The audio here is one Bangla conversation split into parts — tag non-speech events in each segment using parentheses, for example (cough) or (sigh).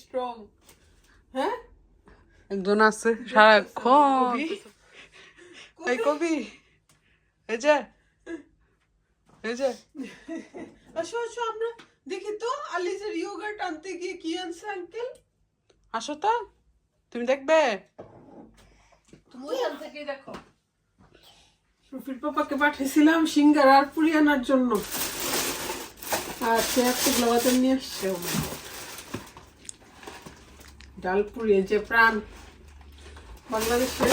স্ট্রং হ্যাঁ? একজন আছে সারাক্ষণ। এই কবি? এই যে। এই যে। আসো আসো আমরা দেখি তো আলিজের ইয়োগার্ট আনতে গিয়ে কি আনছে আঙ্কেল আসো তো তুমি দেখবে? তুমি ওইখান থেকে দেখো। রুফির পাপাকে পাঠিয়েছিলাম সিঙ্গার আর পুরি আনার জন্য। আর সে একটা গ্লাবাজার নিয়ে আসছে। ডাল যে প্রাণ। বাংলাদেশে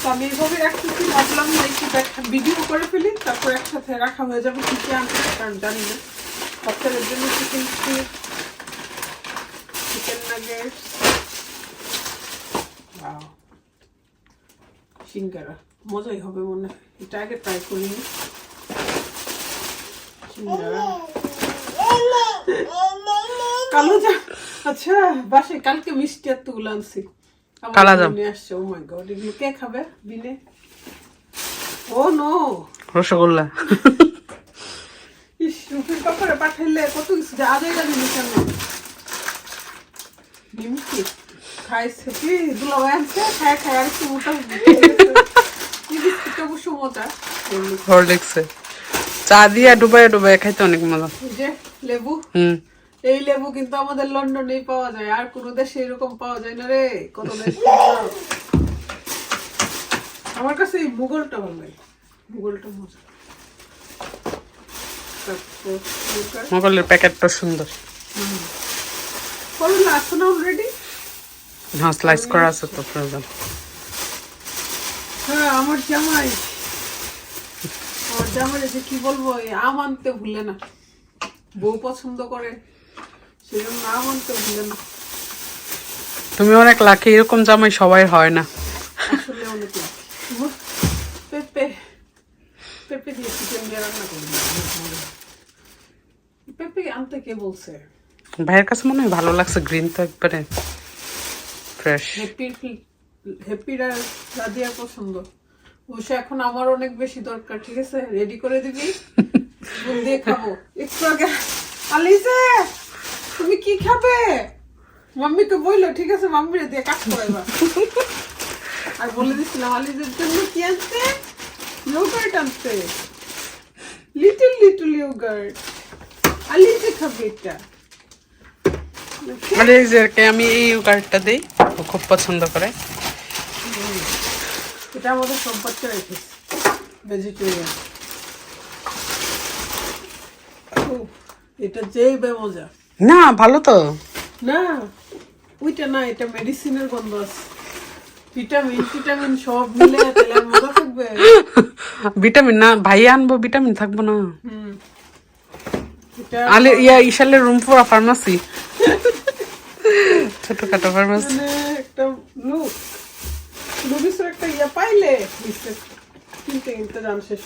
তো আমি এইভাবে রাখতেছি ভাবলাম না একটু ভিডিও করে ফেলি, তারপর একসাথে রাখা হয়ে যাবে, কি কি আনতে কারণ জানি না। বাচ্চাদের জন্য চিকেন চিকেন নাগেটস সিঙ্গারা। মজাই হবে মনে হয়। এটা আগে ট্রাই করিনি সিঙ্গারা। কালো যা আচ্ছা বাসে কালকে মিষ্টি এতগুলো আনছি। কালাজাম। নিয়ে আসছে ও মাই গড এগুলো কে খাবে? বিনে? ও নো রসগোল্লা। ইস রুফির কাপড়ে পাঠাইলে কত কিছু যা আগে জানি নিমকি খাইছে কি? দুলাভাই আনছে খায় খায় আর একটু মোটা। এই বিস্কুটটা অবশ্য মোটা এমনি। হরলিক্সে চা দিয়ে ডুবাই ডুবাই খাইতে অনেক মজা। যে লেবু? হুম। এই লেবু কিন্তু আমাদের লন্ডনেই পাওয়া যায় আর কোনো দেশে এরকম পাওয়া যায় না রে কত দেশ (laughs) আমার কাছে এই মুগলটা ভালো লাগে মুগলটা মজা। মোগলের প্যাকেটটা সুন্দর। করলা আছে না অলরেডি হ্যাঁ স্লাইস করা আছে তো প্রয়োজন। হ্যাঁ আমার জামাই আমার জামাই যে কি বলব আম আনতে ভুলে না। বউ পছন্দ করে তুমি অনেক লাকি এরকম জামাই সবাই হয় না। আসলে অনেক লাগে। উহ, পেঁপে পেঁপে দিয়ে চিকেন দিয়ে রান্না করি পেঁপে আনতে কে বলছে? ভাইয়ের কাছে মনে হয় ভালো লাগছে গ্রিন তো একবারে ফ্রেশ হ্যাপির হ্যাপির আর পছন্দ। অবশ্য এখন আমার অনেক বেশি দরকার ঠিক আছে? রেডি করে দিবি? (laughs) দিয়ে খাব। একটু আগে আলিজে! তুমি কি খাবে? মাম্মি তো বলল ঠিক আছে মাম্মিরে দিয়ে কাজ করাইবা আর বলে দিচ্ছিলাম আলিজের জন্য কি আনতে ইয়োগার্ট আনতে লিটল লিটল ইয়োগার্ট আলিজে খাবে এটা। মানে আমি এই কার্ডটা দিই ও খুব পছন্দ করে। এটা আমাদের বাচ্চা রেখেছে। ভেজিটেরিয়ান এটা যেই বে মজা। না ভালো তো। না ওইটা না এটা মেডিসিনের গন্ধ আছে। ভিটামিন ভিটামিন সব মিলে তাহলে মজা থাকবে? ভিটামিন না ভাই আনব ভিটামিন থাকব না। আলে ইয়া ইশালের রুম পুরা ফার্মাসি ছোটখাটো ফার্মাসি মানে একটা লুক লুবিসের একটা ইয়া পাইলে বুঝতে কিনতে কিনতে যান শেষ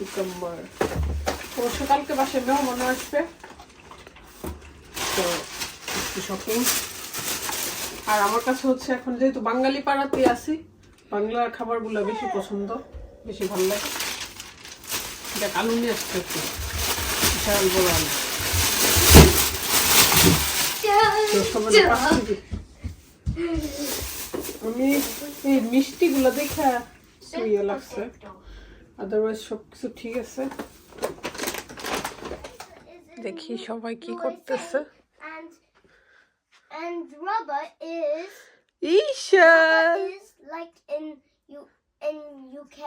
ডিসেম্বর অবশ্য কালকে বাসায় মেহমান আসবে। তো একটু শপিং আর আমার কাছে হচ্ছে এখন যেহেতু বাঙালি পাড়াতেই আছি বাংলা খাবারগুলো বেশি পছন্দ বেশি ভালো লাগে। দেখ আলু নিয়ে আসছে একটু। বিশাল বড় আলু। আমি এই মিষ্টিগুলো দেখা ইয়ে লাগছে। আদারওয়াইজ সবকিছু ঠিক আছে দেখি সবাই কি করতেছে And and rubber is Isha is like in you in UK.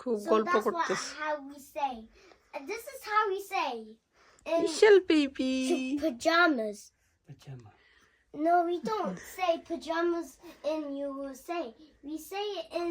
খুব So গল্প that's what করতেছে how we say. And this is how we say in ঈশাল baby to pajamas. No, we don't say pajamas in USA. We say it in